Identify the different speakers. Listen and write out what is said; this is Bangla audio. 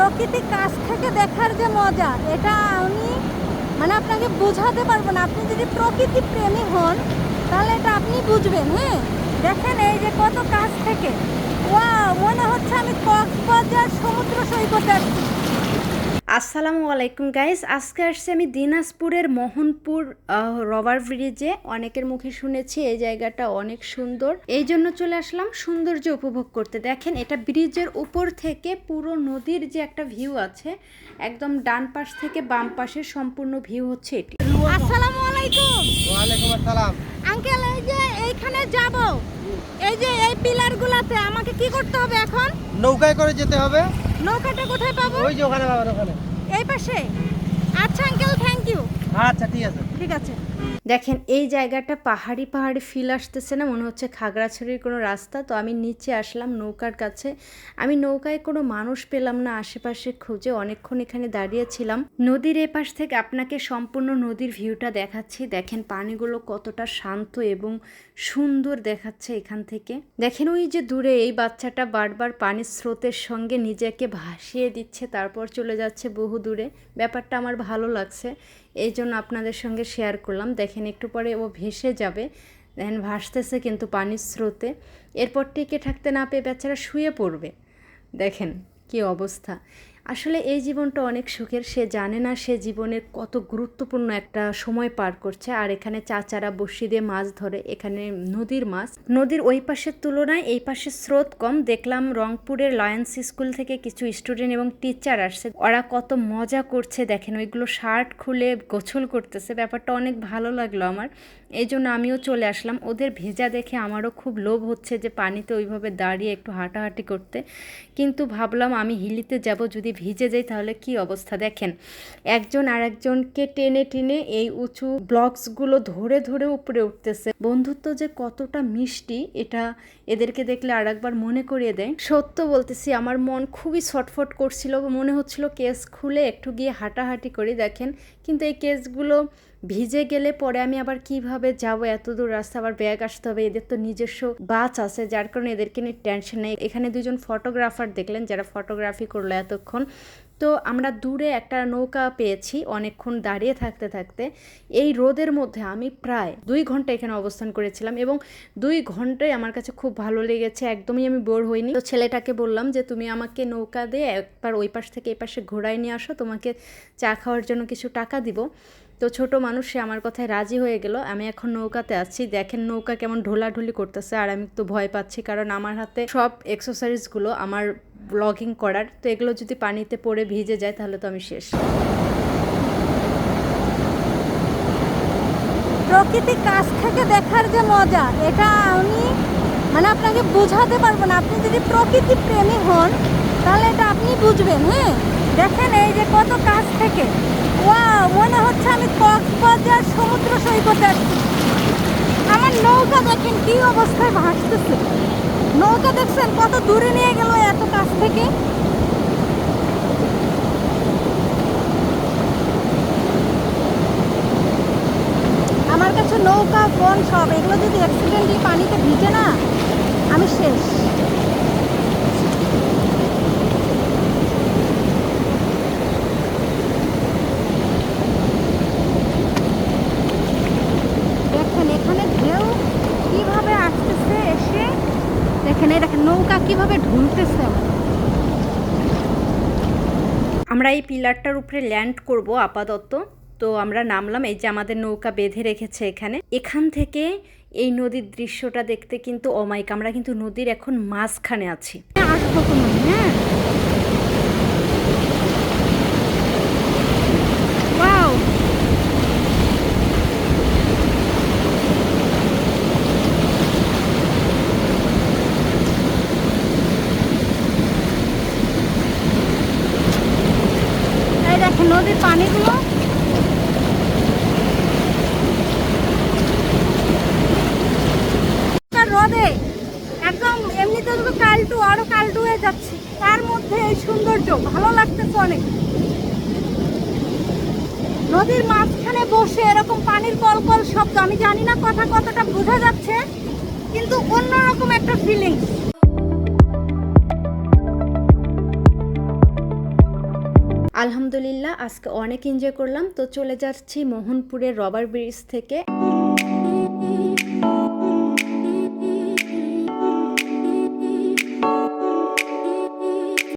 Speaker 1: প্রকৃতি কাছ থেকে দেখার যে মজা, এটা আমি মানে আপনাকে বোঝাতে পারব না। আপনি যদি প্রকৃতি প্রেমী হন, তাহলে এটা আপনি বুঝবেন হ্যাঁ? দেখেন এই যে কত কাছ থেকে। ওয়া মনে হচ্ছে আমি কক্সবাজার সমুদ্র সৈকতে আসছি।
Speaker 2: আসসালামু আলাইকুম গাইস আজকে আসছি আমি দিনাজপুরের মোহনপুর আহ, রবার ব্রিজে অনেকের মুখে শুনেছি এই জায়গাটা অনেক সুন্দর। এই জন্য চলে আসলাম সৌন্দর্য উপভোগ করতে। দেখেন এটা ব্রিজের উপর থেকে পুরো নদীর যে একটা ভিউ আছে একদম ডান পাশ থেকে বাম পাশের সম্পূর্ণ ভিউ হচ্ছে এটি।
Speaker 1: আসসালামু আলাইকুম।
Speaker 3: ওয়ালাইকুম আসসালাম।
Speaker 1: আঙ্কেল এই যে এইখানে যাব। এই যে এই পিলারগুলোতে আমাকে কি করতে হবে এখন?
Speaker 3: নৌকায় করে যেতে হবে।
Speaker 1: নৌকাটা কোথায় পাবো?
Speaker 3: ওই যে ওখানে পাবেন ওখানে।
Speaker 1: এই পাশে? আচ্ছা আঙ্কেল থ্যাংক ইউ
Speaker 3: আচ্ছা ঠিক আছে।
Speaker 1: ঠিক আছে।
Speaker 2: দেখেন, এই জায়গাটা পাহাড়ি পাহাড়ি ফিল আসতেছে না? মনে হচ্ছে খাগড়াছড়ির কোনো রাস্তা। তো আমি নিচে আসলাম নৌকার কাছে। আমি নৌকায় কোনো মানুষ পেলাম না আশেপাশে খুঁজে। অনেকক্ষণ এখানে দাঁড়িয়েছিলাম নদীর এপাশ থেকে আপনাকে সম্পূর্ণ নদীর ভিউটা দেখাচ্ছি। দেখেন, পানিগুলো কতটা শান্ত এবং সুন্দর দেখাচ্ছে এখান থেকে। দেখেন, ওই যে দূরে এই বাচ্চাটা বারবার পানির স্রোতের সঙ্গে নিজেকে ভাসিয়ে দিচ্ছে, তারপর চলে যাচ্ছে বহু দূরে ব্যাপারটা আমার ভালো লাগছে। এই জন্য আপনাদের সঙ্গে শেয়ার করলাম। দেখেন একটু পরে ও ভেসে যাবে। দেখেন ভাসতেছে কিন্তু পানির স্রোতে। এরপর টিকে থাকতে না পেয়ে বেচারা শুয়ে পড়বে। দেখেন কি অবস্থা। আসলে এই জীবনটা অনেক সুখের। সে জানে না সে জীবনের কত গুরুত্বপূর্ণ একটা সময় পার করছে। আর এখানে চাচারা বসি দিয়ে মাছ ধরে, এখানে নদীর মাছ। নদীর ওই পাশের তুলনায় এই পাশে স্রোত কম। দেখলাম রংপুরের লয়েন্স স্কুল থেকে কিছু স্টুডেন্ট এবং টিচার আসছে। ওরা কত মজা করছে। দেখেন ওইগুলো শার্ট খুলে গোছল করতেছে। ব্যাপারটা অনেক ভালো লাগল আমার। এই জন্য আমিও চলে আসলাম। ওদের ভেজা দেখে আমারও খুব লোভ হচ্ছে যে পানিতে ওইভাবে দাঁড়িয়ে একটু হাঁটাহাঁটি করতে। কিন্তু ভাবলাম আমি হিলিতে যাব, যদি ভিজে যাই তাহলে কি অবস্থা দেখেন। একজন আর একজনকে টেনে টেনে এই উঁচু ব্লকসগুলো ধরে ধরে উপরে উঠতেছে। বন্ধুত্ব যে কতটা মিষ্টি, এটা এদেরকে দেখলে আর একবার মনে করিয়ে দেয়। সত্য বলতেছি, আমার মন খুবই ছটফট করছিল, মনে হচ্ছিল কেস খুলে একটু গিয়ে হাঁটাহাঁটি করি দেখেন। কিন্তু এই কেসগুলো ভিজে গেলে পরে আমি আবার কীভাবে যাব এত দূর রাস্তা, আবার ব্যাগ আসতে হবে। এদের তো নিজস্ব বাস আছে, যার কারণে এদেরকে নিয়ে টেনশন নেই। এখানে দুজন ফটোগ্রাফার দেখলেন, যারা ফটোগ্রাফি করল এতক্ষণ। তো আমরা দূরে একটা নৌকা পেয়েছি, অনেকক্ষণ দাঁড়িয়ে থাকতে থাকতে। এই রোদের মধ্যে আমি প্রায় দুই ঘণ্টা এখানে অবস্থান করেছিলাম এবং দুই ঘন্টায় আমার কাছে খুব ভালো লেগেছে, একদমই আমি বোর হইনি। তো ছেলেটাকে বললাম যে, তুমি আমাকে নৌকা দিয়ে একবার ওই পাশ থেকে এই পাশে ঘোরায় নিয়ে আসো, তোমাকে চা খাওয়ার জন্য কিছু টাকা দিব। তো ছোট মানুষ, সে আমার কথায় রাজি হয়ে গেল। আমি এখন নৌকাতে আছি। দেখেন নৌকা কেমন ঢোলাঢুলি করতেছে, আর আমি তো ভয় পাচ্ছি, কারণ আমার হাতে সব এক্সারসাইজগুলো আমার ব্লগিং করার। তো এগুলো যদি পানিতে পড়ে ভিজে যায়, তাহলে তো আমি শেষ।
Speaker 1: প্রকৃতি কাছ থেকে দেখার যে মজা, এটা আমি মানে আপনাকে বোঝাতে পারব না। আপনি যদি প্রকৃতি প্রেমী হন, তাহলে এটা আপনি বুঝবেন হ্যাঁ? দেখেন এই যে কত কাছ থেকে। ওয়াও, মনে হচ্ছে আমি কক্সবাজার সমুদ্র সৈকতে আসছি। আমার নৌকা দেখেন কি অবস্থায় ভাসতেছে। নৌকা দেখছেন কত দূরে নিয়ে গেল এত কাছ থেকে। আমার কাছে নৌকা, ফোন সব, এগুলো যদি অ্যাক্সিডেন্টলি পানিতে ভিজে না, আমি শেষ দেখেন এখানে ঢেউ কীভাবে আসতেছে এসে এই দেখেন, নৌকা কীভাবে ঢুলতেছে আমরা।
Speaker 2: এই পিলারটার উপরে ল্যান্ড করব আপাতত। তো আমরা নামলাম, এই যে আমাদের নৌকা বেঁধে রেখেছে এখানে। এখান থেকে এই নদীর দৃশ্যটা দেখতে কিন্তু অমাইক আমরা কিন্তু নদীর এখন মাঝখানে আছি।
Speaker 1: আসব কোনো হ্যাঁ ওয়াও এই দেখেন নদীর পানিগুলো? রোদে, একদম এমনিতে তো কালটু, আরও কালটু হয়ে যাচ্ছে। তার মধ্যে এই সৌন্দর্য, ভালো লাগতেছে অনেক। নদীর মাঝখানে বসে এরকম পানির কলকল শব্দ, আমি জানি না কথা কতটা বোঝা যাচ্ছে, কিন্তু অন্যরকম একটা ফিলিংস
Speaker 2: আলহামদুলিল্লাহ আজকে অনেক এনজয় করলাম। তো চলে যাচ্ছি মোহনপুরের রবার ব্রিজ থেকে।